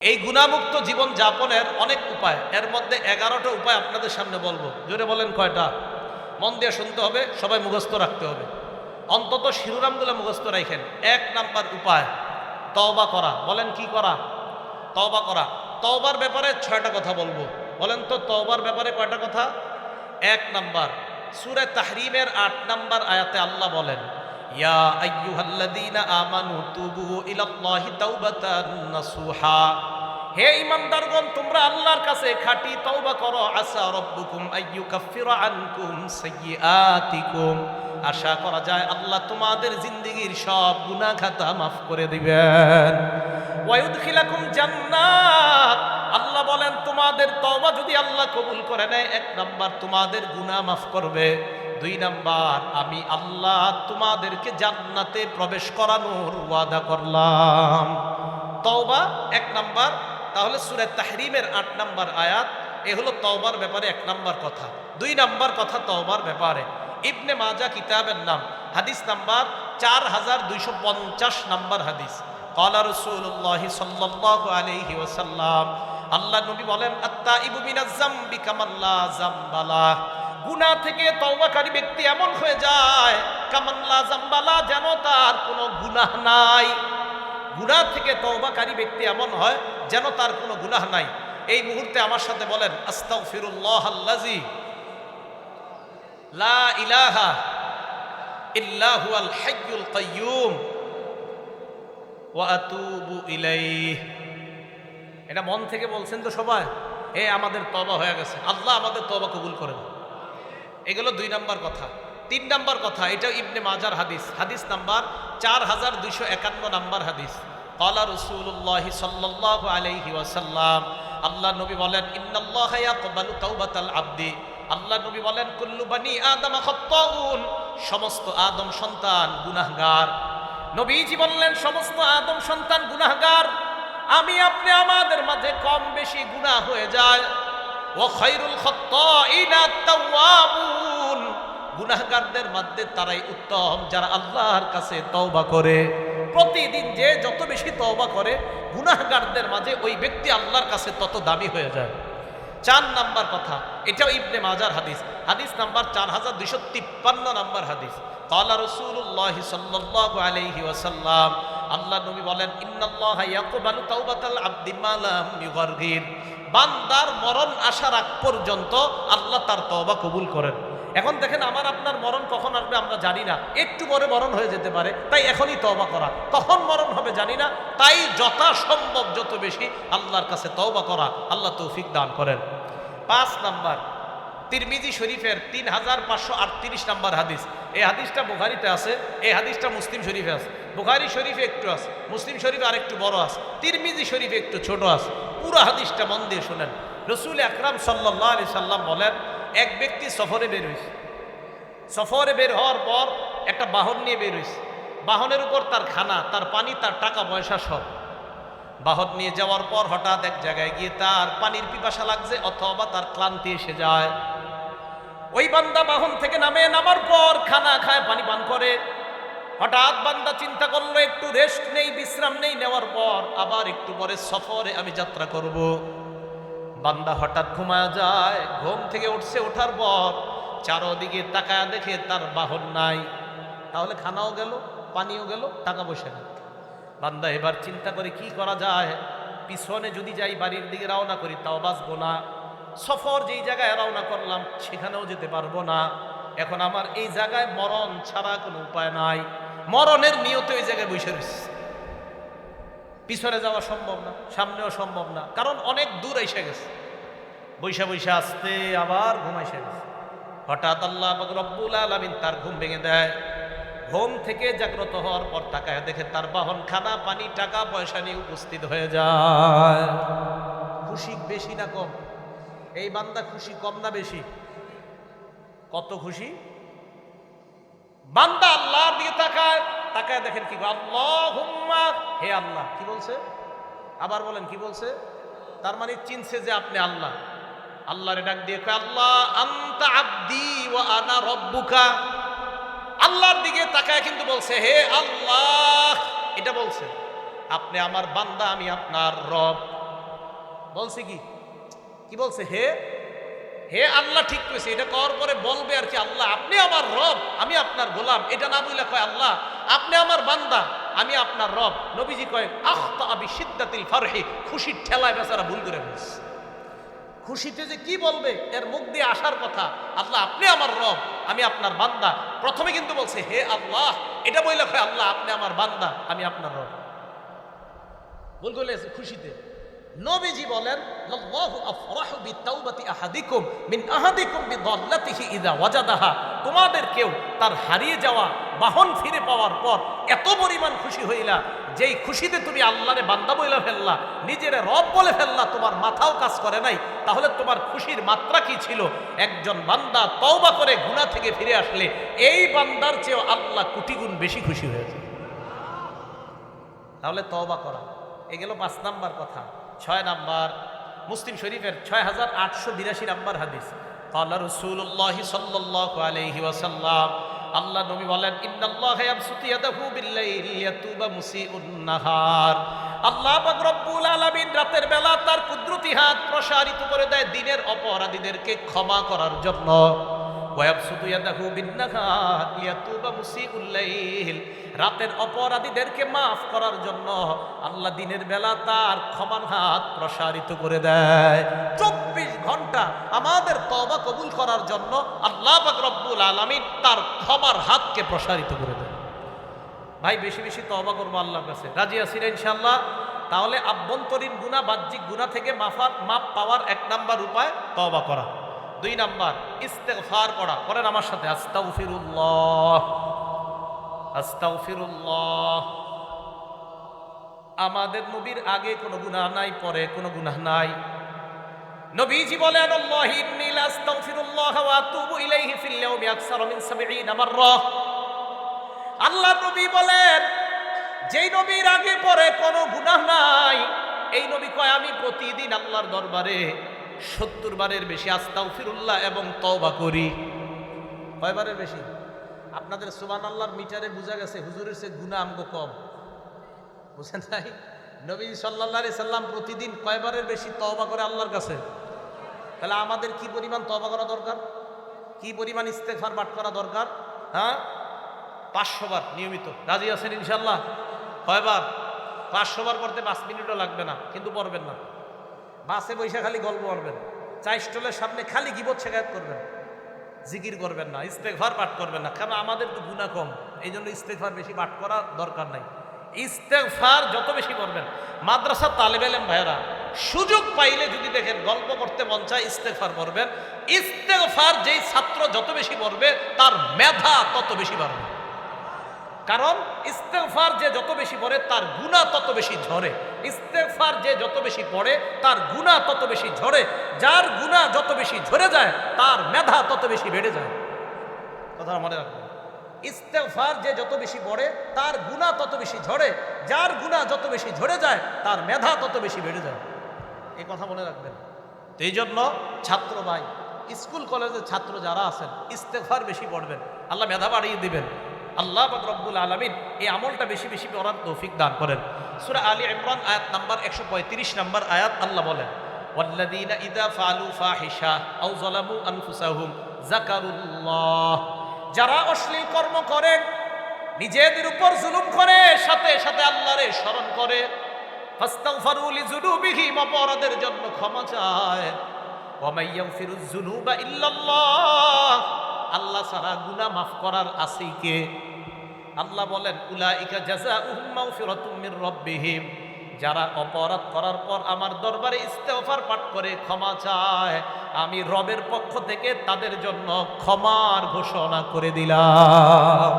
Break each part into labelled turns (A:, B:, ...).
A: এই গুণামুক্ত জীবন যাপনের অনেক উপায়। এর মধ্যে এগারোটা উপায় আপনাদের সামনে বলব। জোরে বলেন কয়টা? মন দিয়ে শুনতে হবে, সবাই মুখস্থ রাখতে হবে। অন্তত শিরোনামগুলো মুখস্থ রাখেন। এক নাম্বার উপায়, তওবা করা। বলেন কি করা? তওবা করা। তওবার ব্যাপারে ছয়টা কথা বলব। বলেন তো, তওবার ব্যাপারে কয়টা কথা? এক নাম্বার, সুরে তাহরিমের আট নাম্বার আয়াতে আল্লাহ বলেন ইয়া আইয়ুহাল্লাযীনা আমানু তুবু ইলাল্লাহি তাওবাতান নাসুহা। হে ইমানদারগণ তোমরা আল্লাহর কাছে খাঁটি তওবা করো। আসা রব্বুকুম আইয়ুকাফিরা আনকুম সাইয়্যাতিকুম। আশা করা যায় আল্লাহ তোমাদের জিন্দেগীর সব গুনাহ খাতা মাফ করে দিবেন। ওয়ায়ুদখিলাকুম জান্নাত। আল্লাহ বলেন, তোমাদের তওবা যদি আল্লাহ কবুল করে নেয়, এক নাম্বার তোমাদের গুনাহ মাফ করবে। দুই নাম্বার, আমি আল্লাহ তোমাদেরকে জান্নাতে প্রবেশ করানোর ওয়াদা করলাম। তওবা এক নাম্বার, তাহলে সূরা তাহরিমের আট নাম্বার আয়াত, এ হলো তওবার ব্যাপারে এক নাম্বার কথা। দুই নাম্বার কথা তওবার ব্যাপারে। ইবনে মাজা কিতাবের নাম, হাদিস নাম্বার চার হাজার দুইশো পঞ্চাশ নাম্বার হাদিস। কলা রসুল্লাহ সাল্লাহ আলহি ওসাল্লাম আল্লাহ নবী বলেন আত্মা ইবু মিনাজ্জাম্বি কামাল্লা জাম্বালা গুনাহ থেকে তওবাকারী ব্যক্তি এমন হয়ে যায়, কামাল্লা জাম্বালা, যেন তার কোনো গুনাহ নাই। গুনাহ থেকে তওবাকারী ব্যক্তি এমন হয়, যেন তার কোনো গুনাহ নাই। এই মুহূর্তে আমার সাথে বলেন, আস্তাগফিরুল্লাহ আল্লাজি লা ইলাহা ইল্লা হুয়াল হাইয়ুল কাইয়্যুম, ওয়া আতুবু ইলাইহি। এটা মন থেকে বলছেন তো সবাই এ আমাদের তবা হয়ে গেছে। আল্লাহ আমাদের তবা কবুল করেন এগুলো দুই নাম্বার কথা। তিন নাম্বার কথা এটা ইবনে মাজার হাদিস। হাদিস নাম্বার চার হাজার দুইশো একান্ন নাম্বার হাদিস। কলা রসুল্লাহ সাল্লাহ আলাইহি ওয়াসাল্লাম, আল্লাহ নবী বলেন, ইন্নাল্লাহ ইয়াকবালু আল্লাহ নবী বলেন, কুল্লু বানি আদম সমস্ত আদম সন্তান গুনাহগার। নবীজি বললেন, সমস্ত আদম সন্তান গুনাহগার। আমি আপনি আমাদের মাঝে কম বেশি গুনাহ হয়ে যায়। ও খৈরুল খত্তাইনা গুনাহগারদের মধ্যে তারাই উত্তম, যারা আল্লাহর কাছে তওবা করে। প্রতিদিন যে যত বেশি তওবা করে, গুনাহগারদের মাঝে ওই ব্যক্তি আল্লাহর কাছে তত দামি হয়ে যায়। চার নাম্বার কথা, এটাও ইবনে মাজার হাদিস। হাদিস নাম্বার চার হাজার দুইশো তিপ্পান্ন নাম্বার হাদিস। কালা রসুল্লাহ সাল্লাল্লাহু আলাইহি ওয়াসাল্লাম আল্লাহ নবী বলেন বান্দার মরণ আসার আগ পর্যন্ত আল্লাহ তার তওবা কবুল করেন। এখন দেখেন আমার আপনার মরণ কখন আসবে আমরা জানি না। একটু পরে মরণ হয়ে যেতে পারে, তাই এখনই তওবা করা। কখন মরণ হবে জানি না, তাই যথাসম্ভব যত বেশি আল্লাহর কাছে তওবা করা আল্লাহ তৌফিক দান করেন। পাঁচ নাম্বার তিরমিজি শরীফের তিন হাজার পাঁচশো আটত্রিশ নাম্বার হাদিস। এই হাদিসটা বুখারিতে আছে, এই হাদিসটা মুসলিম শরীফে আছে। বুখারি শরীফে একটু আছে, মুসলিম শরীফে আরেকটু বড় আছে, তিরমিজি শরীফে একটু ছোট আছে। পুরো হাদিসটা মন দিয়ে শোনেন। রসুল আকরাম সাল্লাহ আলি সাল্লাম বলেন, এক ব্যক্তি সফরে বের হয়েছে সফরে বের হওয়ার পর একটা বাহন নিয়ে বের হয়েছে বাহনের উপর তার খানা, তার পানি, তার টাকা পয়সা সব। বাহন নিয়ে যাওয়ার পর হঠাৎ এক জায়গায় গিয়ে তার পানির পিপাসা লাগছে, অথবা তার ক্লান্তি এসে যায়। ওই বান্দা বাহন থেকে নামে, নামার পর খানা খায়, পানি পান করে। হঠাৎ বান্দা চিন্তা করল, একটু রেস্ট নেই, বিশ্রাম নেই, নেওয়ার পর আবার একটু পরে সফরে আমি যাত্রা করব। বান্দা হঠাৎ ঘুমায় যায়, ঘুম থেকে উঠছে, ওঠার পর চারোদিকে তাকায় দেখে তার বাহন নাই। তাহলে খানাও গেল, পানিও গেল, টাকা পয়সা নেই। বান্দা এবার চিন্তা করে কি করা যায়? পিছনে যদি যাই, বাড়ির দিকে রওনা করি, তাও বাঁচবো না। সফর যেই জায়গায় রওনা করলাম, সেখানেও যেতে পারব না। এখন আমার এই জায়গায় মরণ ছাড়া কোনো উপায় নাই। মরণের নিয়ত এই জায়গায় বসে রয়েছে। পিছনে যাওয়া সম্ভব না, সামনেও সম্ভব না, কারণ অনেক দূর এসে গেছে। বৈশা বৈশা আসতে আবার ঘুমাইসে গেছে। হঠাৎ আল্লাহ রব্বুল আলমিন তার ঘুম ভেঙে দেয়। ঘুম থেকে জাগ্রত হওয়ার পর তাকায়, দেখে তার বাহন খানা পানি, টাকা, পয়সা নিয়ে উপস্থিত হয়ে যায়। খুশি বেশি না কম। এই বান্দা খুশি, কম না বেশি? কত খুশি? বান্দা আল্লাহর দিকে তাকায় তাকায় দেখেন কি আল্লাহ হে আল্লাহ। কি বলছে? আবার বলেন, কি বলছে? তার মানে চিনছে যে আপনি আল্লাহ। আল্লাহরে ডাক দিয়ে আল্লাহ, আন্তা আব্দি ও আনা রব্বুকা। আল্লাহর দিকে তাকায় কিন্তু বলছে, হে আল্লাহ। এটা বলছে, আপনি আমার বান্দা, আমি আপনার রব। বলছে কি? কি বলছে? হে হে আল্লাহ ঠিক করেছে এটা করার পরে বলবে আর কি, আল্লাহ, আপনি আমার রব, আমি আপনার গোলাম। এটা না বলে কয়, আল্লাহ, আপনি আমার বান্দা, আমি আপনার রব। নবীজি কয় আহ আবি সিদ্দাতিল ফারহি, খুশির ঠেলায় বেচারা ভুল করে ফেলছে। খুশিতে যে কি বলবে? এর মুখ দিয়ে আসার কথা, আল্লাহ, আপনি আমার রব, আমি আপনার বান্দা। প্রথমে কিন্তু বলছে, হে আল্লাহ, এটা বইলে কয়, আল্লাহ, আপনি আমার বান্দা, আমি আপনার রব। ভুল করলে খুশিতে। নবীজি বলেন আফরাহু বিতাওবাতি আহাদিকুম মিন আহাদিকুম বিদাল্লাতিহি ইযা ওয়াজাদাহা। তোমাদের কেউ তার হারিয়ে যাওয়া বাহন ফিরে পাওয়ার পর এত পরিমাণ খুশি হইলা, যেই খুশিতে তুমি আল্লাহরে বান্দা বইলা ফেললা, নিজের রব বলে ফেললা, তোমার মাথাও কাজ করে নাই, তাহলে তোমার খুশির মাত্রা কি ছিল? একজন বান্দা তওবা করে গুনাহ থেকে ফিরে আসলে, এই বান্দার চেয়েও আল্লাহ কোটি গুণ বেশি খুশি হয়েছে। তাহলে তওবা করা, এ গেল পাঁচ নাম্বার কথা। ছয় নাম্বার মুসলিম শরীফের ছয় হাজার আটশো বিরাশি নাম্বার হাদিস قال رسول الله صلى الله عليه وسلم আল্লাহ নবী বলেন ইন্নাল্লাহ ইয়াবসুতু ইয়াদাহু বিল্লাইল ইয়াতুবা মুসিউন নাহার আল্লাহ পাক রব্বুল আলামিন রাতের বেলা তার কুদরতি হাত প্রসারিত করে দেয় দিনের অপরাধীদেরকে ক্ষমা করার জন্য ওয়াবসুতু ইয়াদাহু বিন্নাহার লিয়াতুবা মুসিউল লাইল রাতের অপরাধীদেরকে মাফ করার জন্য আল্লাহ দিনের বেলা তার ক্ষমার হাত প্রসারিত করে দেয়। চব্বিশ ঘণ্টা আমাদের তবা কবুল করার জন্য আল্লাহ রব্বুল আলামিন তার ক্ষমার হাতকে প্রসারিত করে দেয় ভাই, বেশি বেশি তবা করব আল্লাহর কাছে। রাজি আছেন ইনশাল্লাহ তাহলে আভ্যন্তরীণ গুণা বাহ্যিক গুণা থেকে মাফার মাপ পাওয়ার এক নাম্বার উপায় তবা করা। দুই নাম্বার, ইস্তেগফার করা করেন আমার সাথে, আস্তাগফিরুল্লাহ আস্তাগফিরুল্লাহ। আমাদের নবীর আগে কোনো গুনাহ নাই, পরে কোনো গুনাহ নাই। নবীজি বলেন, আল্লাহি ইন্নী আস্তাগফিরুল্লাহ ওয়া আতুবু ইলাইহি ফিল ইয়াউমি আকসার মিন 70 মাররা। আল্লাহ নবী বলেন, যেই নবীর আগে, পরে কোনো গুনাহ নাই। এই নবী কয়, আমি প্রতিদিন আল্লাহর দরবারে সত্তর বারের বেশি আস্তাগফিরুল্লাহ এবং তওবা করি। কয়বারের বেশি? আপনাদের সুবান আল্লাহর মিটারে বোঝা গেছে, হুজুরের সে গুণা আমগো কম। বুঝেন নাই? নবী সাল্লাহ সাল্লাম প্রতিদিন কয়বারের বেশি তওবা করে আল্লাহর কাছে? তাহলে আমাদের কি পরিমাণ তবা করা দরকার? কি পরিমাণ ইস্তেফার পাঠ করা দরকার? হ্যাঁ? পাঁচশো বার নিয়মিত। রাজি আছেন ইনশাল্লাহ কয়বার পাঁচশো বার পড়তে পাঁচ মিনিটও লাগবে না, কিন্তু পড়বেন না। বাসে বৈশা খালি গল্প করবেন চা স্টলের সামনে খালি গিবত শেখায়ত করবেন। জিকির করবেন না ইস্তেকভার পাঠ করবেন না। কারণ আমাদের তো গুণা কম এই জন্য ইস্তেকভার বেশি পাঠ করা দরকার নাই। ইস্তেকফার যত বেশি করবেন। মাদ্রাসা তালেব এলেম ভাইরা সুযোগ পাইলে যদি দেখেন গল্প করতে মন চায় ইস্তেকফার করবেন। ইস্তেকফার যেই ছাত্র যত বেশি পড়বে, তার মেধা তত বেশি বাড়বে। কারণ ইস্তেফার যে যত বেশি পড়ে, তার গুণা তত বেশি ঝরে। ইস্তেফার যে যত বেশি পড়ে, তার গুণা তত বেশি ঝরে। যার গুণা যত বেশি ঝরে যায়, তার মেধা তত বেশি বেড়ে যায়। কথা মনে রাখবেন। ইস্তেফার যে যত বেশি পড়ে, তার গুণা তত বেশি ঝরে। যার গুণা যত বেশি ঝরে যায়, তার মেধা তত বেশি বেড়ে যায়। এই কথা মনে রাখবেন। তো এই জন্য ছাত্র ভাই, স্কুল, কলেজের ছাত্র যারা আছেন ইস্তেফার বেশি পড়বেন। আল্লাহ মেধা বাড়িয়ে দিবেন। আল্লাহ পাক রব্বুল আলমিন এই আমলটা বেশি বেশি করার তৌফিক দান করেন সুরা আলী ইমরান আয়াত নাম্বার একশো পঁয়ত্রিশ নাম্বার আয়াত আল্লাহ বলেন والذين إذا فعلوا فاحشة أو ظلموا أنفسهم ذكروا الله যারা অশ্লীল কর্ম করে নিজেদের উপর জুলুম করে সাথে সাথে আল্লাহরে স্মরণ করে ফাস্তাগফারু লিযুনুবিহিম অপরাধের জন্য ক্ষমা চায় ওয়া মাইয়াগফিরুয যুনুবা ইল্লাল্লাহ আল্লাহ ছাড়া গুনাহ মাফ করার আছেই কে? আল্লাহ বলেন, উলাইকা জাযাউহুম মাগফিরাতুম মির রাব্বিহিম। যারা অপরাধ করার পর আমার দরবারে ইস্তেফার পাঠ করে, ক্ষমা চায়, আমি রবের পক্ষ থেকে তাদের জন্য ক্ষমার ঘোষণা করে দিলাম।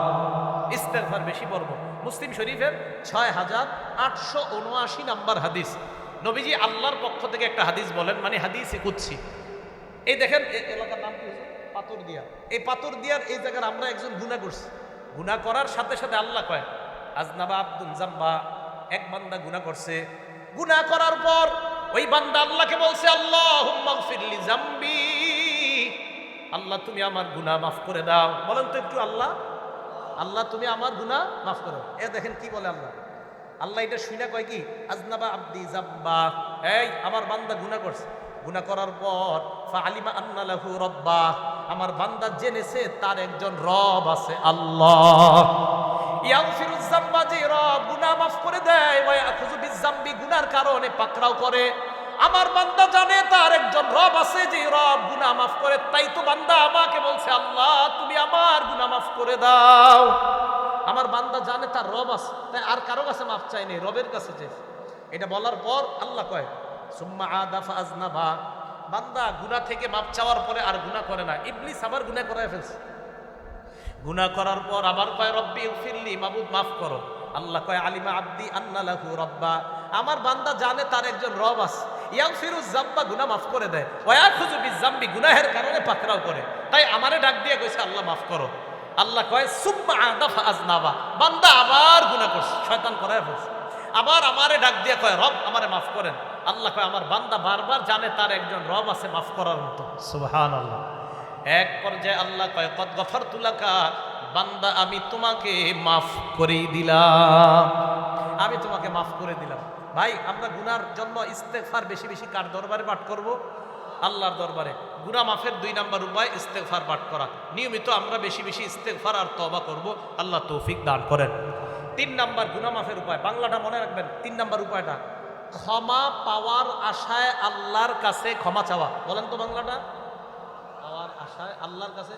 A: ইস্তেফার বেশি পর্ব মুসলিম শরীফের ছয় হাজার আটশো উনআশি নাম্বার হাদিস। নবীজি আল্লাহর পক্ষ থেকে একটা হাদিস বলেন মানে হাদিসে কুচ্ছি এই দেখেন এলাকার নাম কি পাথর দিয়া। এই পাথর দিয়ার এই জায়গার আমরা একজন গুণা করছি। গুণা করার সাথে সাথে আল্লাহ কয়, আজনাবা আব্দুল জাম্বা। এক বান্দা গুণা করছে। গুণা করার পর ওই বান্দা আল্লাহকে বলছে আল্লাহ ফিরলি জাম্বি। আল্লাহ, তুমি আমার গুনাহ মাফ করে দাও। বলেন তো একটু আল্লাহ। আল্লাহ, তুমি আমার গুনাহ মাফ করো। এ দেখেন কি বলে আল্লাহ। আল্লাহ এটা শুনে কয় কি, আজনাবা আব্দি জাব্বা এই, আমার বান্দা গুনাহ করছে। গুনাহ করার পর ফালিমা আন্না লাহু রব্বা। আমার বান্দা জেনেছে, তার একজন রব আছে, আল্লাহ। যে রব গুনাহ মাফ করে দেয় পাকড়াও করে। আমার বান্দা জানে, তার একজন রব আছে, যে রব মাফ করে, তাই তো বান্দা আমাকে বলছে, আল্লাহ, তুমি আমার মাফ করে দাও। আমার বান্দা জানে, তার রব আছে আর কারও কাছে মাফ চাইনি রবের কাছে এটা বলার পর আল্লাহ কয়, সুম্মা আদাফা আজনাবা বান্দা গুনাহ থেকে মাপ চাওয়ার পরে আর গুনাহ করে না। ইবলিস আবার গুনাহ করায় ফেলছে। গুনাহ করার পর আবার কয়, রব্বি ফিরলি মাবুদ, মাফ করো। আল্লাহ কয়, আলিমা আব্দি আন্না লাহু রব্বা। আমার বান্দা জানে তার একজন রব আছে। ইয়াং ফিরুজ জাম্বা গুনাহ মাফ করে দেয়। ওয়া খুজু বিজাম্বি গুনাহের কারণে পাকড়াও করে। তাই আমারে ডাক দিয়ে কইছে, আল্লাহ, মাফ করো। আল্লাহ কয়, সুম্মা আদাফা আজনাবা। বান্দা আবার গুনাহ করছে, শয়তান করায় ফেলছে। আবার আমারে ডাক দিয়ে কয়, রব, আমারে মাফ করেন। আল্লাহ কয় আমার বান্দা বারবার জানে তার একজন রব আছে মাফ করার মতো। সুবহানাল্লাহ। এক পর্যায়ে আল্লাহ কয় কদ গফর তুলাকা বান্দা আমি তোমাকে মাফ করে দিলাম। আমি তোমাকে মাফ করে দিলাম। ভাই আমরা গুনার জন্য ইস্তেগফার বেশি বেশি কার দরবারে পাঠ করব? আল্লাহর দরবারে। গুনা মাফের দুই নাম্বার উপায় ইস্তেগফার পাঠ করা। নিয়মিত আমরা বেশি বেশি ইস্তেগফার আর তবা করব। আল্লাহ তৌফিক দান করেন। তিন নাম্বার গুনা মাফের উপায়। বাংলাটা মনে রাখবেন তিন নাম্বার উপায়টা। ক্ষমা পাওয়ার আশায় আল্লাহর কাছে ক্ষমা চাওয়া। বলেন তো বাংলাটা। পাওয়ার আশায় আল্লাহর কাছে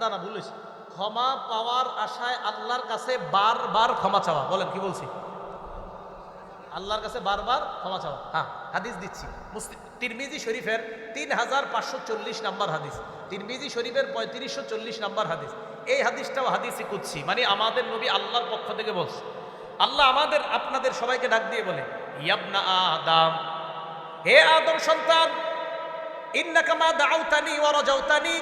A: না না ভুলিস ক্ষমা পাওয়ার আশায় আল্লাহর কাছে বারবার ক্ষমা চাওয়া। বলেন, কি বলছি? আল্লাহর কাছে বারবার ক্ষমা চাওয়া। হ্যাঁ হাদিস দিচ্ছি। তিরমিজি শরীফের তিন হাজার পাঁচশো চল্লিশ নাম্বার হাদিস। তিরমিজি শরীফের পঁয়ত্রিশশো চল্লিশ নাম্বার হাদিস। এই হাদিসটাও হাদিসই কুচ্ছি মানে আমাদের নবী আল্লাহর পক্ষ থেকে বলছে। আল্লাহ আমাদের, আপনাদের সবাইকে ডাক দিয়ে বলে, ইয়াবনা আদাম, হে আদম সন্তান ইন্নাকামা দাউতানি ওয়া রাজাউতানি,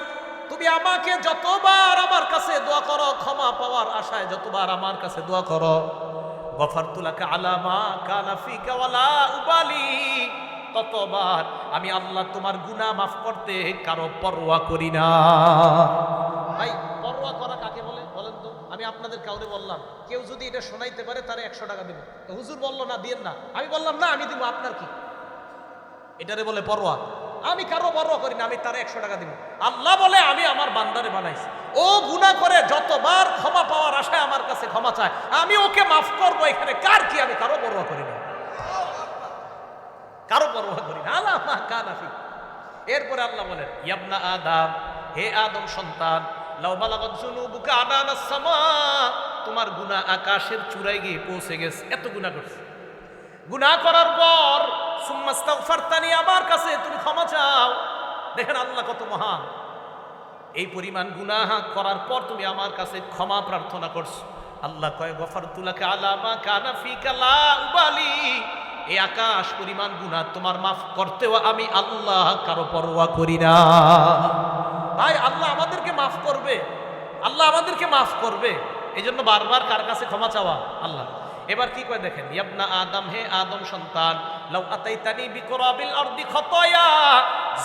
A: তুমি আমাকে যতবার আমার কাছে দোয়া করো, ক্ষমা পাওয়ার আশায় যতবার আমার কাছে দোয়া করো গফারতুলাকা আলামা কানা ফিকা ওয়ালা উবালি, ততবার আমি আল্লাহ তোমার গুনাহ মাফ করতে কারও পরোয়া করি না। ভাই, পরোয়া করা কাকে বলে? বলেন তো, আমি আপনাদের কাউরে বললাম। কেউ যদি এটা শোনাইতে পারে, তারে একশো টাকা দেবো। হুজুর বলল, না, দিয়েন না। আমি বললাম, না, আমি দিব, আপনার কি? এটারে বলে পরোয়া। আমি কারও পরোয়া করি না, আমি তার একশো টাকা দিব। আল্লাহ বলে, আমি আমার বান্দারে বানাইছি। ও গুণা করে যতবার ক্ষমা পাওয়ার আশায় আমার কাছে ক্ষমা চায়, আমি ওকে মাফ করব এখানে। কার কি আমি কারও পরোয়া করি না? কারও পরোয়া করি না। আল্লাহ মা কানাফি এরপরে আল্লাহ বলেন, ইয়াবনা আদম, হে আদম সন্তান, লাউ বালাগত যুনুবুকা আনানাস সামা তোমার গুনাহ আকাশের চূড়ায় গিয়ে পৌঁছে গেছে। এত গুনাহ করছে। গুনাহ করার পর সুম্মাস্তাগফারতানি আমার কাছে তুমি ক্ষমা চাও। দেখেন আল্লাহ কত মহান। এই পরিমাণ গুনাহ করার পর তুমি আমার কাছে ক্ষমা প্রার্থনা করছ। আল্লাহ কয় গফার তুলাকে আলামা কানা ফিকা লা উবালি। এই আকাশ পরিমাণ গুনাহ তোমার মাফ করতেও আমি আল্লাহ কারও পরোয়া করি না। ভাই, আল্লাহ আমাদেরকে মাফ করবে। আল্লাহ আমাদেরকে মাফ করবে। এই জন্য বারবার কার কাছে ক্ষমা চাওয়া? আল্লাহ। এবার কি করে দেখেন? ইয়াবনা আদম, হে আদম সন্তান, লাউ আতাইতানি বিকরাবিল আরদি খতায়া।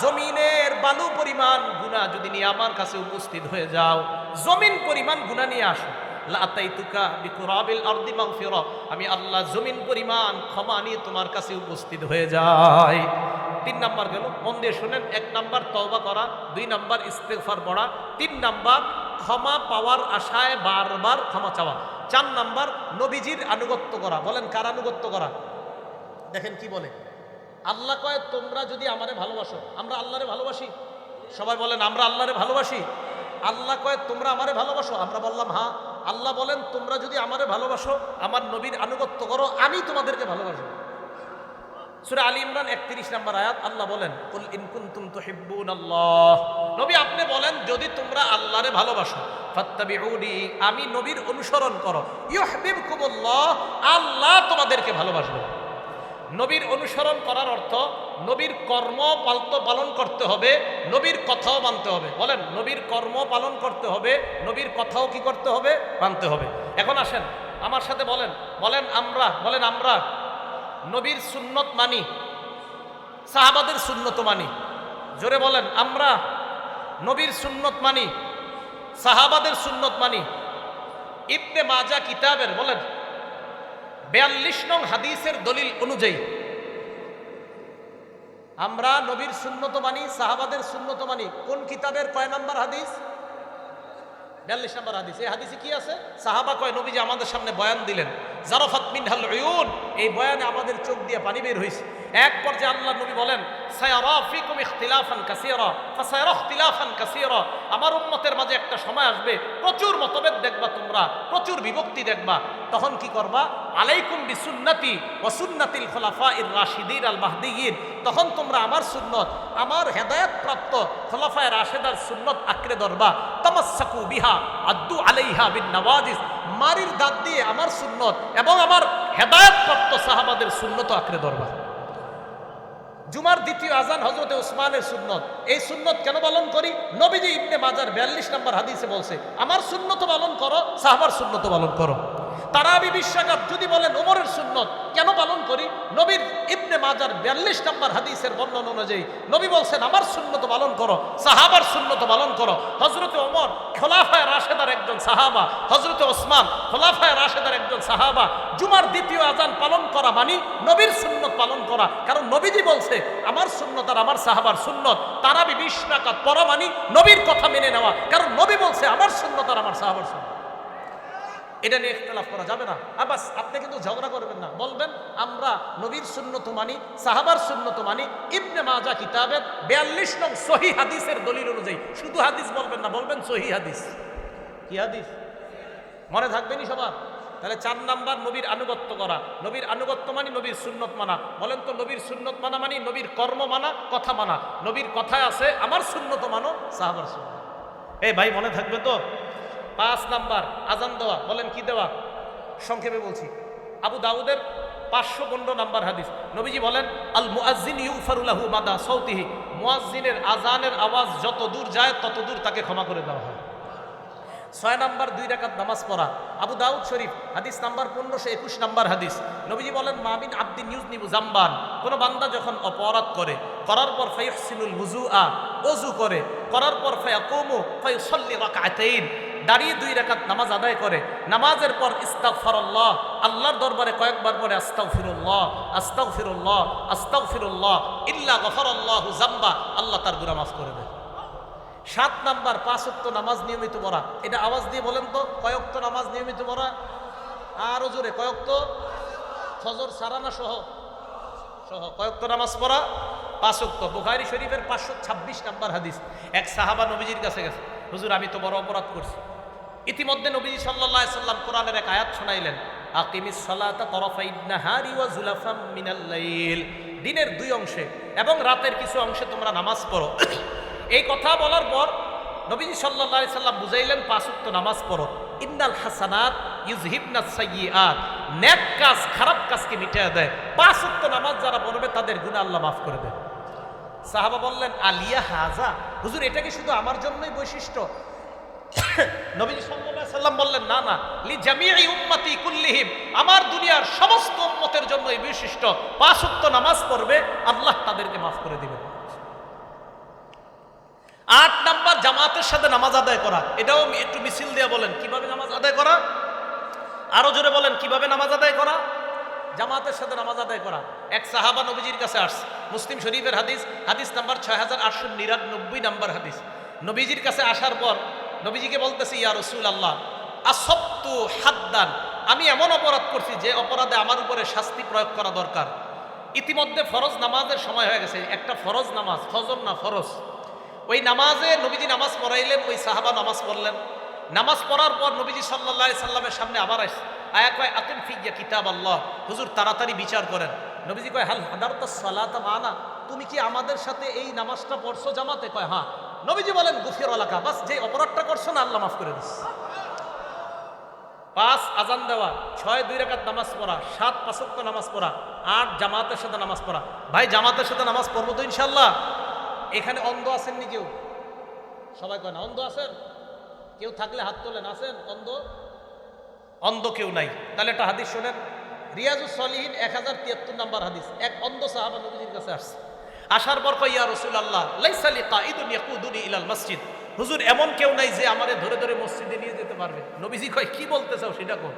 A: জমিনের বালু পরিমাণ গুনাহ যদি নিয়ে আমার কাছে উপস্থিত হয়ে যাও, জমিন পরিমাণ গুনাহ নিয়ে আসো। লা আতাইতুকা বিকরাবিল আরদি মাগফিরা। আমি আল্লাহ জমিন পরিমাণ ক্ষমা নিয়ে তোমার কাছে উপস্থিত হয়ে যাই। তিন নাম্বার গেল, মন দিয়ে শোনেন, এক নাম্বার তওবা করা, দুই নাম্বার ইস্তেগফার পড়া, তিন নাম্বার ক্ষমা পাওয়ার আশায় বারবার ক্ষমা চাওয়া। চার নাম্বার, নবীজির আনুগত্য করা। বলেন, কার আনুগত্য করা? দেখেন কি বলে। আল্লাহ কয়, তোমরা যদি আমারে ভালোবাসো, আমরা আল্লাহরে ভালোবাসি। সবাই বলেন, আমরা আল্লাহরে ভালোবাসি? আল্লাহ কয়, তোমরা আমারে ভালোবাসো? আমরা বললাম হ্যাঁ। আল্লাহ বলেন, তোমরা যদি আমারে ভালোবাসো, আমার নবীর আনুগত্য করো, আমি তোমাদেরকে ভালোবাসবো। সূরা আলী ইমরান 31 নম্বর আয়াত, আল্লাহ বলেন, কুল ইন কুনতুম তুহিব্বুনাল্লাহ। নবী আপনি বলেন, যদি তোমরা আল্লাহরে ভালোবাসো, ফাত্তাবিউনি, আমি নবীর অনুসরণ করো। ইউহিব্বুকুমুল্লাহ, আল্লাহ তোমাদেরকে ভালোবাসবে। নবীর অনুসরণ করার অর্থ, নবীর কর্ম পালত পালন করতে হবে, নবীর কথাও মানতে হবে। বলেন, নবীর কর্ম পালন করতে হবে, নবীর কথাও কি করতে হবে? মানতে হবে। এখন আসেন, আমার সাথে বলেন বলেন আমরা বলেন আমরা নবীর সুন্নত মানি, সাহাবাদের সুন্নত মানি। জোরে বলেন, আমরা নবীর সুন্নত মানি, সাহাবাদের সুন্নত মানি। ইবনে মাজা কিতাবের, বলেন, বিয়াল্লিশ নং হাদিসের দলিল অনুযায়ী, আমরা নবীর সুন্নত মানি, সাহাবাদের সুন্নত মানি। কোন কিতাবের কয় নাম্বার হাদিস? বিয়াল্লিশ নম্বর হাদিস। এই হাদিসে কি আছে? সাহাবা কয়, নবীজি আমাদের সামনে বয়ান দিলেন। জারফাত মিনহাল উয়ুন। এই বয়ানে আমাদের চোখ দিয়ে পানি বের হয়েছে এক পর্যায়ে আল্লাহ নবী বলেন, সায়ারা ফিকুম ইখতিলাফান কাসীরা, ফাসায়ারা ইখতিলাফান কাসীরা। আমার উম্মতের মাঝে একটা সময় আসবে, প্রচুর মতভেদ দেখবা তোমরা, প্রচুর বিভক্তি দেখবা। তখন কি করবা? আলাইকুম বিসুন্নতি সুন্নাতিল খোলাফা ইর রাশিদিন আল মাহদিয়িন তখন তোমরা আমার সুন্নত, আমার হেদায়েত প্রাপ্ত খোলাফায় রাশেদার সুন্নত আঁকড়ে ধরবা। তামাসসাকু বিহা, আদ্দু আলাইহা বিন নওয়াজিস মারির দাঁত দিয়ে আমার সুন্নত এবং আমার হেদায়েত প্রাপ্ত সাহাবাদের সুন্নত আঁকড়ে ধরবা। জুমার দ্বিতীয় আজান হজরতে ওসমানের সুন্নত। এই সুন্নত কেন পালন করি? নবীজি ইবনে মাজার বিয়াল্লিশ নম্বর হাদিসে বলছে, আমার সুন্নত পালন করো, সাহাবার সুন্নত পালন করো। তারাবি বিশ্বাঘাত যদি বলেন ওমরের সুন্নত, কেন পালন করি? নবীর ইবনে মাজার বিয়াল্লিশ নম্বর হাদিসের বর্ণনা অনুযায়ী নবী বলছেন, আমার সুন্নত পালন করো, সাহাবার সুন্নত পালন করো। হজরতে ওমর খোলাফায় রাশেদার একজন সাহাবা হজরতে ওসমান খোলাফায় রাশেদার একজন সাহাবা। জুমার দ্বিতীয় আজান পালন করা মানি নবীর সুন্নত পালন করা। কারণ নবীজি বলছে, আমার সুন্নত আর আমার সাহাবার সুন্নত, তারাবি বিশ পড়া মানি নবীর কথা মেনে নেওয়া। কারণ নবী বলছে, আমার সুন্নত আর আমার সাহাবার সুন্নত। এটা নিয়ে ইখতলাফ করা যাবে না। আবাস, আপনি কিন্তু ঝগড়া করবেন না। বলবেন, আমরা নবীর সুন্নত মানি, সাহাবার সুন্নত মানি, ইবনে মাজা কিতাবের বিয়াল্লিশ নং সহি হাদিসের দলিল অনুযায়ী। শুধু হাদিস বলবেন না, বলবেন সহি হাদিস। কি হাদিস? মনে থাকবেনি সবার? তাহলে চার নাম্বার, নবীর আনুগত্য করা। নবীর আনুগত্য মানি, নবীর সুন্নত মানা। বলেন তো, নবীর সুন্নত মানা মানি, নবীর কর্ম মানা, কথা মানা। নবীর কথায় আছে, আমার সুন্নত মানো, সাহাবার সুন্নত এই ভাই, মনে থাকবে তো? পাঁচ নাম্বার, আজান দেওয়া, বলেন কি দেওয়া? সংক্ষেপে বলছি। আবু দাউদের পাঁচশো পনেরো নাম্বার হাদিস। নবীজি বলেন আল মুআজ্জিন ইউফারুল্লাহু মাদা সৌতিহি মুআজ্জিনের আজানের আওয়াজ যত দূর যায়, তত দূর তাকে ক্ষমা করে দেওয়া হয়। ছয় নাম্বার, দুই রাকাত নামাজ পড়া। আবু দাউদ শরীফ, হাদিস নাম্বার পনেরোশো একুশ নাম্বার হাদিস। নবীজি বলেন মামিন আব্দিন নিউজ নিবু জাম্বান। কোন বান্দা যখন অপরাধ করে, করার পর ফাইহসিনুল হুজু আ অজু করে, করার পর ফায়া কোমু ফাইসল্লি রাকাতাইন। দাঁড়িয়ে দুই রাকাত নামাজ আদায় করে। নামাজের পর ইস্তাগফারুল্লাহ, আল্লাহর দরবারে কয়েকবার পরে আস্তাগফিরুল্লাহ আস্তাগফিরুল্লাহ আস্তাগফিরুল্লাহ, ইল্লা গফারাল্লাহু জাম্বা আল্লাহ তার গুনাহ মাফ করে দেয় সাত নাম্বার, পাঁচ অক্ত নামাজ নিয়মিত পড়া। এটা আওয়াজ দিয়ে বলেন তো কয়ক্ত নামাজ নিয়মিত পড়া? আরও জোরে কয়ক্ত ফজর সারানা সহ? সহ কয়ক্ত নামাজ পড়া? পাঁচ অক্ত বুখারি শরীফের পাঁচশো ছাব্বিশ নাম্বার হাদিস। এক সাহাবা নবীজির কাছে গেছে। হুজুর, আমি তো বড় অপরাধ করছি। ইতিমধ্যে নবীজি সাল্লাল্লাহু সাল্লাম কোরআনের এক আয়াত শোনাইলেন, আকিমিস সালাতা তরফাইন নাহারি ওয়া জুলাফাম দিনের দুই অংশে এবং রাতের কিছু অংশে তোমরা নামাজ পড়ো। এই কথা বলার পর নবীজি আলাইহি সাল্লাম বুঝাইলেন, পাঁচ ওয়াক্ত নামাজ পড়ো। ইন্নাল হাসানাত ইউজহিবনাস সাইয়্যাত। নেক কাজ, খারাপ কাজকে মিটিয়ে দেয়। পাঁচ ওয়াক্ত নামাজ যারা পড়বে, তাদের গুনাহ আল্লাহ মাফ করে দেয় সাহাবা বললেন, আলিয়া হাজা? হুজুর, এটা কি শুধু আমার জন্যই বৈশিষ্ট্য? আলাইহি সাল্লাম বললেন, না না, লি জামিই উম্মতি কুল্লিহিম, আমার দুনিয়ার সমস্ত উম্মতের জন্য এই বৈশিষ্ট্য। পাঁচ ওয়াক্ত নামাজ পড়বে, আল্লাহ তাদেরকে মাফ করে দিবেন। আট নাম্বার জামাতের সাথে নামাজ আদায় করা, এটাও একটু মিছিল দিয়ে বলেন, কীভাবে নামাজ আদায় করা? আরও জোরে বলেন, কীভাবে নামাজ আদায় করা? জামাতের সাথে নামাজ আদায় করা। এক সাহাবা নবীজির কাছে আসছে। মুসলিম শরীফের হাদিস হাদিস নাম্বার ছয় হাজার আটশো নিরানব্বই নাম্বার হাদিস। নবীজির কাছে আসার পর নবীজিকে বলতেছে, ইয়া রসুল আল্লাহ আসত্তু হাদ্দান, আমি এমন অপরাধ করছি যে অপরাধে আমার উপরে শাস্তি প্রয়োগ করা দরকার। ইতিমধ্যে ফরজ নামাজের সময় হয়ে গেছে, একটা ফরজ নামাজ, ফজর না ফরজ? ওই নামাজে নবীজি নামাজ পড়াইলেন, ওই সাহাবা নামাজ পড়লেন। নামাজ পড়ার পর নবীজি সাল্লাহ সাল্লামের সামনে আবার আস আয়া কয় আতুন ফিজ্ঞা কিতাব আল্লাহ। হুজুর তাড়াতাড়ি বিচার করেন। নবীজি কয়, হাল হাদারত সালাতা মানা তুমি কি আমাদের সাথে এই নামাজটা পড়ছো জামাতে? কয় হ্যাঁ। নবীজি বলেন গুফির এলাকা বাস যে অপরাধটা করছ না, আল্লাহ মাফ করে দিস। পাঁচ, আজান দেওয়া। ছয়, দুই রেখাত নামাজ পড়া। সাত পাঁচক্ত নামাজ পড়া। আট, জামাতের সাথে নামাজ পড়া। ভাই, জামাতের সাথে নামাজ পড়ব তো ইনশাল্লাহ এখানে অন্ধ আছেননি কেউ? সবাই কয় না, অন্ধ আছেন? কেউ থাকলে হাত তোলেন, আছেন? অন্ধ? অন্ধ কেউ নাই। তাহলে একটা হাদিস শোনেন। রিয়াজুস সলিহীন এক হাজার তিয়াত্তর নাম্বার হাদিস। এক অন্ধ সাহাবা নবীজির কাছে আসছে। আসার পর কই ইয়া রসুল আল্লাহ ইলাল মসজিদ। হুজুর, এমন কেউ নাই যে আমারে ধরে ধরে মসজিদে নিয়ে যেতে পারবে। নবীজি কয়, কি বলতে চাও সেটা কো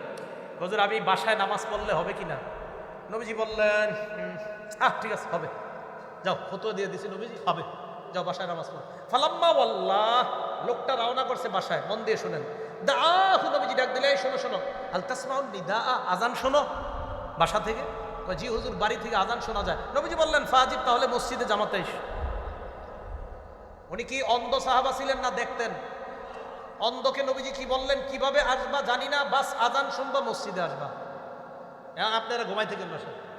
A: হজুর, আমি বাসায় নামাজ পড়লে হবে কি না? নবীজি বললেন আহ, ঠিক আছে, হবে। যাও, ফতুয়া দিয়ে দিছি নবীজি, হবে। যাও, বাসায় নামাজ পড়ো। ফালাম্মা ওয়াল্লাহ, লোকটা রওনা করছে বাসায়। মন দিয়ে শোনেন। দাহু নবীজি ডাক দিলে, "এই শোনো শোনো নিদা আজান শোনো। বাসা থেকে জি হুজুর, বাড়ি থেকে আজান শোনা যায়। নবীজি বললেন তাহলে মসজিদে জামাতে উনি কি সাহাবা ছিলেন না দেখতেন? অন্ধকে নবীজি কি বললেন, কীভাবে আসবা জানি না, বাস আজান শুনবা, মসজিদে আসবা। এখন আপনারা ঘুমাই থেকে বসে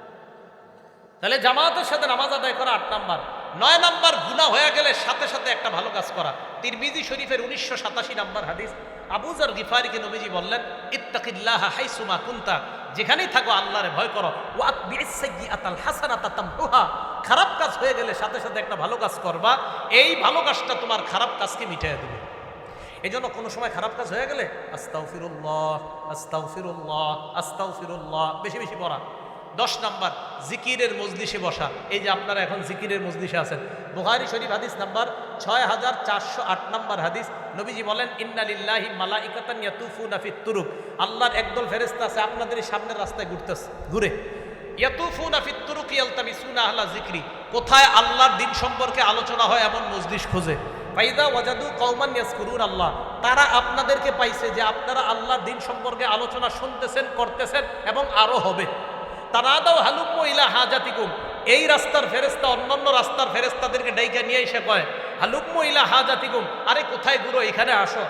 A: তাহলে জামাতের সাথে নামাজ আদায় করা আট নাম্বার। নয় নাম্বার গুণা হয়ে গেলে সাথে সাথে একটা ভালো কাজ করা। তিরমিজি শরীফের উনিশশো সাতাশি নাম্বার হাদিস। আবুজার গিফারিকে নবীজি বললেন, ইত্তাকিল্লাহ হাইসুমা কুন্তা, যেখানেই থাকো আল্লাহরে ভয় করো। ওয়াত তামহুহা, খারাপ কাজ হয়ে গেলে সাথে সাথে একটা ভালো কাজ করবা, এই ভালো কাজটা তোমার খারাপ কাজকে মিটিয়ে দেবে। এই জন্য কোনো সময় খারাপ কাজ হয়ে গেলে আস্তাও ফিরুল্লাহ আস্তাও ফিরুল্লাহ আস্তাও ফিরুল্লাহ বেশি বেশি পড়া। দশ নাম্বার, জিকিরের মজলিসে বসা। এই যে আপনারা এখন জিকিরের মজলিসে আছেন। বুহারি শরীফ হাদিস নাম্বার ছয় হাজার চারশো আট নাম্বার হাদিস। নবীজি বলেন ইন্নালিল্লাহি মালা ইকাতান ইয়াতুফু নাফিত তুরুক। আল্লাহর একদল ফেরেস্তা আছে, আপনাদের সামনের রাস্তায় ঘুরতেছে, ঘুরে। ইয়াতুফু নাফিত তুরুক ইয়ালতামিসুনা আহলা জিকরি। কোথায় আল্লাহর দিন সম্পর্কে আলোচনা হয়, এমন মজলিস খোঁজে। ফাইদা ওয়াজাদু কৌমান ইয়াসকুরুন আল্লাহ। তারা আপনাদেরকে পাইছে যে আপনারা আল্লাহর দিন সম্পর্কে আলোচনা শুনতেছেন, করতেছেন এবং আরও হবে। তারা দাও হালুম ইলা হাজাতিকুম। এই রাস্তার ফেরেস্তা অন্যান্য রাস্তার ফেরেস্তাদেরকে ডাইকা নিয়ে এসে কয় হালুম ইলা হাজাতিকুম, আরে কোথায় গুরু, এখানে আসো।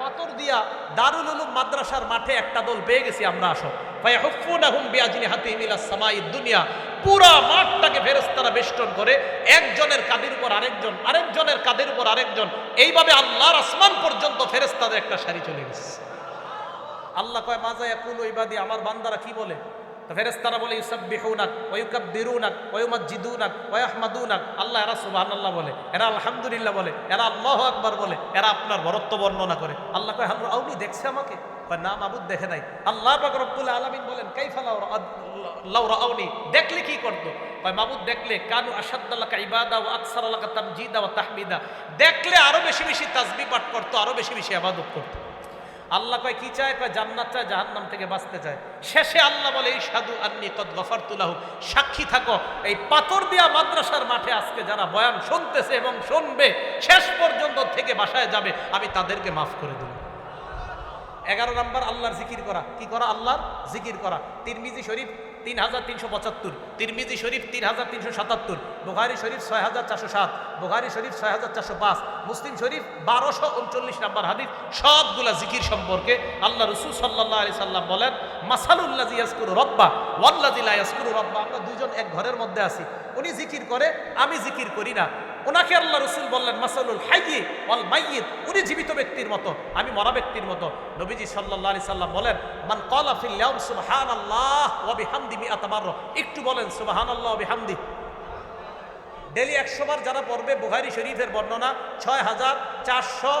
A: পাথর দিয়া দারুল উলুম মাদ্রাসার মাঠে একটা দল পেয়ে গেছি আমরা, আসো। ভাই হুফুনাহুম বিয়াজিনি হাতি মিলা সামাই দুনিয়া। পুরা মাঠটাকে ফেরেস্তারা বেষ্টন করে, একজনের কাদের উপর আরেকজন, আরেকজনের কাদের উপর আরেকজন, এইভাবে আল্লাহর আসমান পর্যন্ত ফেরেস্তাদের একটা সারি চলে গেছে। আল্লাহ কয় মাজা ইয়াকুল ইবাদি, আমার বান্দারা কি বলে? ফেরেস্তারা বলে, ইউসাব্বিহুনাক ওয়া ইউকাব্বিরুনাক ওয়া ইউমাজ্জিদুনাক ওয়া ইয়াহমাদুনাক। আল্লাহ, এরা সুবহানাল্লাহ বলে, এরা আলহামদুলিল্লাহ বলে, এরা আল্লাহু আকবার বলে, এরা আপনার বরত্ব বর্ণনা করে। আল্লাহ কয়, হামরু আউনি দেখছে আমাকে? না, মাবুদ দেখে নাই। আল্লাহ পাক রব্বুল আলামিন বলেন, কাইফা লাউ রাআ- দেখলে কি করতো? কয়, মাবুদ দেখলে, কানু আশাদ্দাল্লাকা ইবাদা ওয়া আকসারাল্লাকা তামজিদা ওয়া তাহমিদা। দেখলে আরও বেশি বেশি তাসবিহ পাঠ করতো, আরও বেশি বেশি ইবাদত করতো। আল্লাহ কয়, কি চায়? কয়, জান্নাত চায়, জাহান্নাম থেকে বাঁচতে চায়। শেষে আল্লাহ বলে এই সাধু আন্নি কদ গফারতুলাহু সাক্ষী থাকো, এই পাথর দিয়া মাদ্রাসার মাঠে আজকে যারা বয়ান শুনতেছে এবং শুনবে, শেষ পর্যন্ত থেকে বাসায় যাবে, আমি তাদেরকে মাফ করে দেব। এগারো নম্বর আল্লাহর জিকির করা। কি করা? আল্লাহর জিকির করা। তিরমিজি শরীফ তিন হাজার তিনশো পঁচাত্তর, তিরমিজি শরীফ তিন হাজার তিনশো সাতাত্তর, বুখারি শরীফ ছয় হাজার চারশো সাত, বুখারি শরীফ ছয় হাজার চারশো পাঁচ, মুসলিম শরীফ বারোশো উনচল্লিশ নাম্বার হাদিস, সবগুলা জিকির সম্পর্কে আল্লাহ রসুল সাল্লাহ আলি সাল্লাম বলেন মাসালুল্লাহ ইয়াসকুরু রব্বা ওয়াল্লাজিলা ইয়াসকুরু রব্বা আমরা দুজন এক ঘরের মধ্যে আছি। উনি জিকির করে, আমি জিকির করি না। ওনাকে আল্লাহ রসুল বললেন, মাসালুল হাইয়ি ওয়াল মাইয়িত। উনি জীবিত ব্যক্তির মতো, আমি মরা ব্যক্তির মতো। নবীজি সাল্লাল্লাহু আলাইহি সাল্লাম বলেন, মান ক্বালা ফিল ইয়াউম সুবহানাল্লাহ ওয়া বিহামদি মিআতা মাররা। একটু বলেন, সুবহানাল্লাহ ওয়া বিহামদি। ডেলি একশো বার যারা পড়বে বুহারি শরীফের বর্ণনা, ছয় হাজার চারশো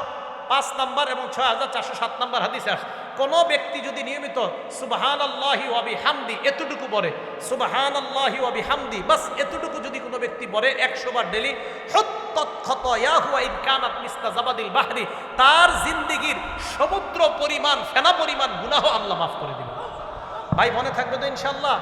A: পাঁচ নাম্বার এবং ছয় হাজার চারশো সাত নাম্বার হাদিসে আসে। কোনো ব্যক্তি যদি নিয়মিত সুবাহান আল্লাহি ওয়াবি হামদি এতটুকু বলে সুবাহান আল্লাহি ওয়াবি হামদি বাস এতটুকু যদি কোনো ব্যক্তি বলে একশো বার ডেলি বাহরি, তার জিন্দিগির সমুদ্র পরিমাণ, ফেনা পরিমাণ গুনাহ আল্লাহ মাফ করে দিবেন। ভাই, মনে থাকবে তো ইনশাল্লাহ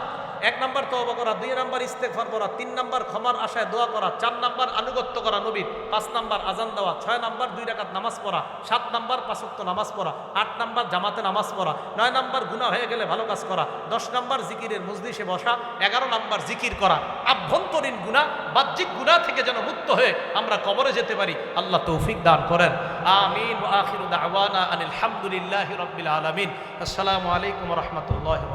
A: এক নাম্বার তওবা করা, দুই নাম্বার ইস্তেগফার করা, তিন নাম্বার ক্ষমার আশায় দোয়া করা, চার নাম্বার আনুগত্য করা নবীর, পাঁচ নাম্বার আজান দেওয়া, ছয় নাম্বার দুই রাকাত নামাজ পড়া, সাত নাম্বার পাঁচক্ত নামাজ পড়া, আট নাম্বার জামাতে নামাজ পড়া, নয় নাম্বার গুনাহ হয়ে গেলে ভালো কাজ করা, দশ নাম্বার জিকিরের মজলিসে বসা, এগারো নাম্বার জিকির করা, আভ্যন্তরীণ গুণা বাহ্যিক গুণা থেকে যেন মুক্ত হয়ে আমরা কবরে যেতে পারি, আল্লাহ তৌফিক দান করেন। আমিন আখিরু দাওয়ানা আনিল হামদুলিল্লাহি রাব্বিল আলামিন। আসসালামু আলাইকুম রাহমাতুল্লাহি